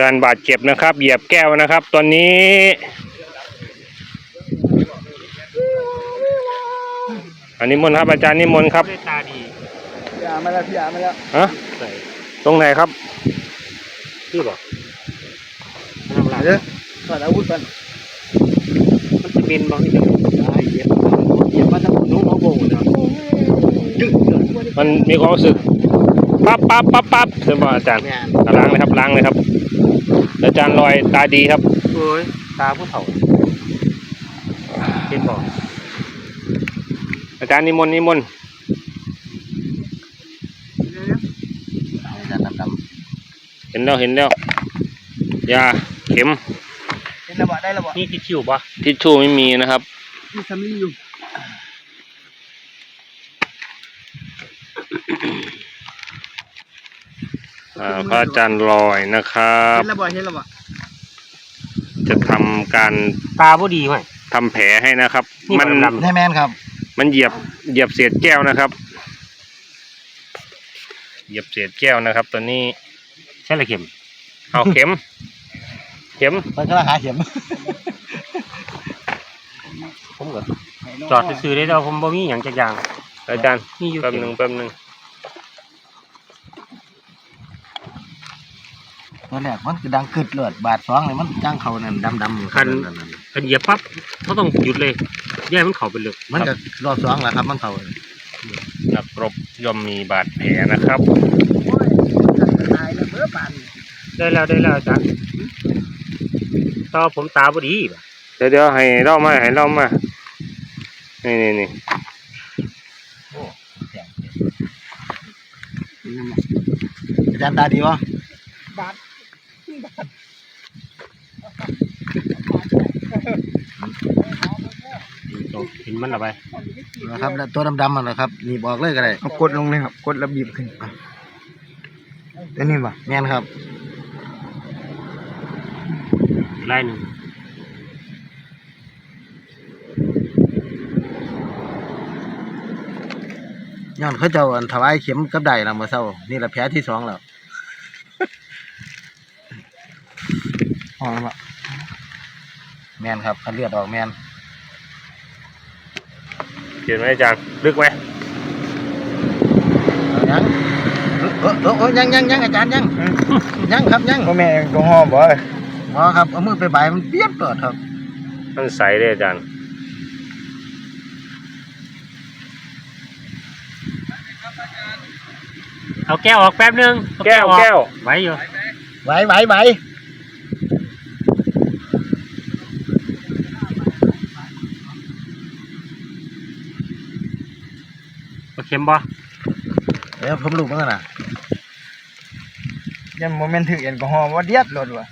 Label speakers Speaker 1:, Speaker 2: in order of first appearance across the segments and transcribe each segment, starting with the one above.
Speaker 1: การบาดเจ็บนะครับ เหยียบแก้วนะครับ ตอนนี้ อันนี้มนต์ครับอาจารย์นิมนต์ครับ
Speaker 2: ได้ตาดี
Speaker 3: พี่อามาแล้วพี่อามาแล้ว
Speaker 1: ฮะ
Speaker 2: ใส่
Speaker 1: ตรงไหนครับ
Speaker 2: พี่บอกน้ำลาย
Speaker 3: เดี๋ยวถอดอาวุธก่อน
Speaker 2: มันจะเป็นบางอย่าง
Speaker 3: ไอ้เหยียบเหยียบมาทั้งหนูเขาโบนะดึง
Speaker 1: มันมีความรู้สึก ปั๊บปั๊บปั๊บปั๊บใช่ไหมอาจารย์
Speaker 3: แม่น
Speaker 1: อะล้างเลยครับล้างเลยครับ อาจารย์ลอยตาดีครับ
Speaker 2: เอ้ยตาผู้เฒ่าเป็นบอก
Speaker 1: อาจารย์นิมนต์นิมนต์
Speaker 3: อาจารย์ดำ
Speaker 1: เห็นแล้วเห็นแล้วยาเข็ม
Speaker 3: ๆเป็นระบาดได้ระบาด
Speaker 2: นี่ที่คิวปะ
Speaker 1: ทิชชู่ไม่มีนะครับ
Speaker 3: มีสำลีอยู่
Speaker 1: อ่าพระอาจารย์ลอยนะครับ
Speaker 3: เห็นระบาดเห็นระบาด
Speaker 1: จะทำการ
Speaker 2: ตาผู้ดีไหม
Speaker 1: ทำแผลให้นะครับ
Speaker 2: นี่
Speaker 1: มัน
Speaker 2: ดำๆ
Speaker 3: ให้แมนครับ
Speaker 1: มันเหยียบเหยียบเศษแก้วนะครับ เหยียบเศษแก้วนะครับตอนนี้
Speaker 2: ใช่เลยเข็ม
Speaker 1: เอาเข็ม เข็ม
Speaker 3: มันก็หาเข็ม
Speaker 2: ผมก็จอดซื้อๆได้แล้วผมบ่มีอย่างจักอย่าง
Speaker 1: อาจารย์
Speaker 2: นี่อยู่
Speaker 1: แป๊บ
Speaker 2: เข็ม
Speaker 1: หนึ่งแป๊บหนึ่ง
Speaker 3: ตัวแรกมันคือดังกึดเลือดบาดสองเลยมันจ้างเขานั่นดำๆอยู่
Speaker 2: คัน คันเหยียบปั๊บเขาต้องหยุดเลยแย่ให้มันเข้าไปเลย
Speaker 3: มันก็รอบสองแหละครับ มันเขา
Speaker 1: นักรบย่อมมีบาดแผลนะครับ
Speaker 3: ตายแล้วเบื่อบาน
Speaker 2: ได้แล้วได้แล้วอาจารย์ต่อผมตาผู้ดีปะ
Speaker 1: เดี๋ยวเดี๋ยวให้เล่ามาให้เล่ามานี่นี่นี่
Speaker 3: อาจารย์ตาดีวะ
Speaker 2: เห็นมันละไป
Speaker 3: นะครับแล้วตัวดำๆมันนะครับนี่บอกเลยก็ได้
Speaker 4: เอากดลงเลยครับกดแล้วบีบขึ้นอันนี้ป่ะ
Speaker 3: แม่นครับ
Speaker 2: ไล่หนึ่ง
Speaker 3: ย้อนเขาเจ้าอันถวายเข็มกับได้ละเมื่อเช้านี่แหละแผลที่สองแล้ว
Speaker 4: พอแล้วป่ะ
Speaker 3: แม่นครับคันเลือดออกแม่น
Speaker 1: เห็นไหมอาจารย์ลึกไหม
Speaker 3: เอายังเออเออเออเออยังยังยังอาจารย์ยังยังครับยัง
Speaker 4: พ่อแม่แอลก็หอล์บ่
Speaker 3: หมอครับเอามือไปใบายมันเปี้ยนเปิดครับ
Speaker 1: มันใสเลยอาจารย์
Speaker 2: เอาแก้วออกแป๊บนึงเอา
Speaker 1: แก้ว
Speaker 2: ออ
Speaker 1: แก้ว
Speaker 2: ไว้อยู่
Speaker 3: ไหวไหวไหว
Speaker 2: เอาเข็มบ่
Speaker 3: เดี๋ยวผมลูกมันกันนะ
Speaker 4: ยันโมเมนต์ถือแอลกอฮอล์ว่าเดียดรถว่ะ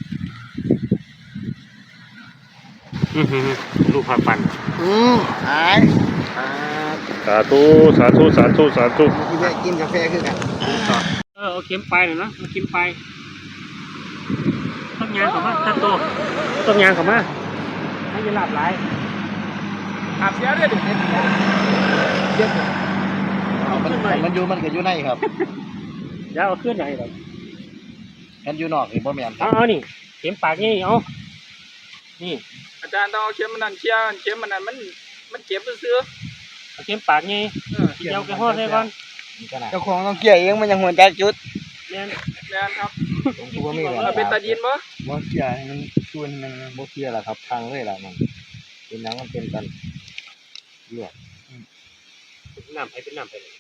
Speaker 2: อื้อหือลูกผักปั่น
Speaker 3: อืมหาย
Speaker 1: สาธุสาธุสาธุสาธุ
Speaker 3: ที่แวะกินกาแฟคือกัน
Speaker 2: เออเอาเข็มไปหน่อยนะเอาเข็มไปต้องยางเขามาตัดโตต้องยางเขามาให้จะหลับไหลาย
Speaker 4: อาบเสียด้วยดิ
Speaker 3: มันมันอยู่มันก็อยู่ในครับ
Speaker 2: เดี๋ยวเอาขึ้นไหนหรอก
Speaker 3: มันอยู่นอกนี่บ่แม่นค
Speaker 2: เอา
Speaker 3: รับ
Speaker 2: เอานี่เข็มปากนี่เอานี่
Speaker 4: อาจารย์ต้องเอาเข็มมันนั่นเชียร์เข็มมันนั่นมันมันเจ็บซื้อ
Speaker 2: เอาเข็มปากนี่
Speaker 4: ๆเออ
Speaker 2: กินยาแก้ฮอดได้ก่อน
Speaker 3: นี่ก็น่ะ
Speaker 4: เจ้าของต้องเกี่ยเองมันยังหัวใจจุด
Speaker 2: แม่น
Speaker 4: แม่นครับ
Speaker 3: ผมคิดว่ามี
Speaker 4: เอาเป็นตาดินบ่
Speaker 3: บ่เกี่ยให้มันชวนมันบ่เกี่ยล่ะครับทางเลยล่ะมันเป็นหยังมันเป็นกันเลือด
Speaker 2: เป็นน้ำไปเป็นน้ำไปเลย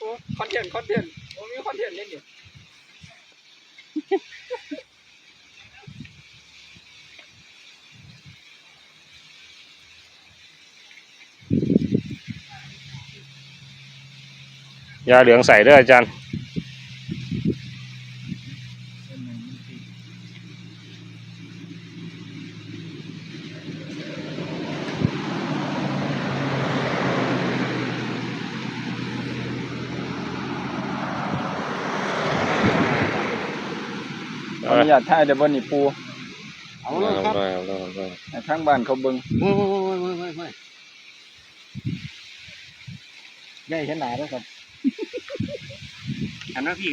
Speaker 4: โอ้คอนเทนต์คอนเทนต์โอ้มีคอนเทนต์เล่นอยู่
Speaker 1: ยาเหลืองใส่ด้วยอาจารย์
Speaker 4: ออนุญาตถ่ายเดี๋ยวบนนี่ปู
Speaker 3: เอาเลยครับ
Speaker 1: ได้เอาได้เอาได้
Speaker 4: ให้ทางบ้านเขาเบิ่ง
Speaker 3: โอ้ยโอ้ยโอ้ยโอ้ยโอ้ยใหญ่ขนาดนั้นครับ
Speaker 2: อันนั้นพี่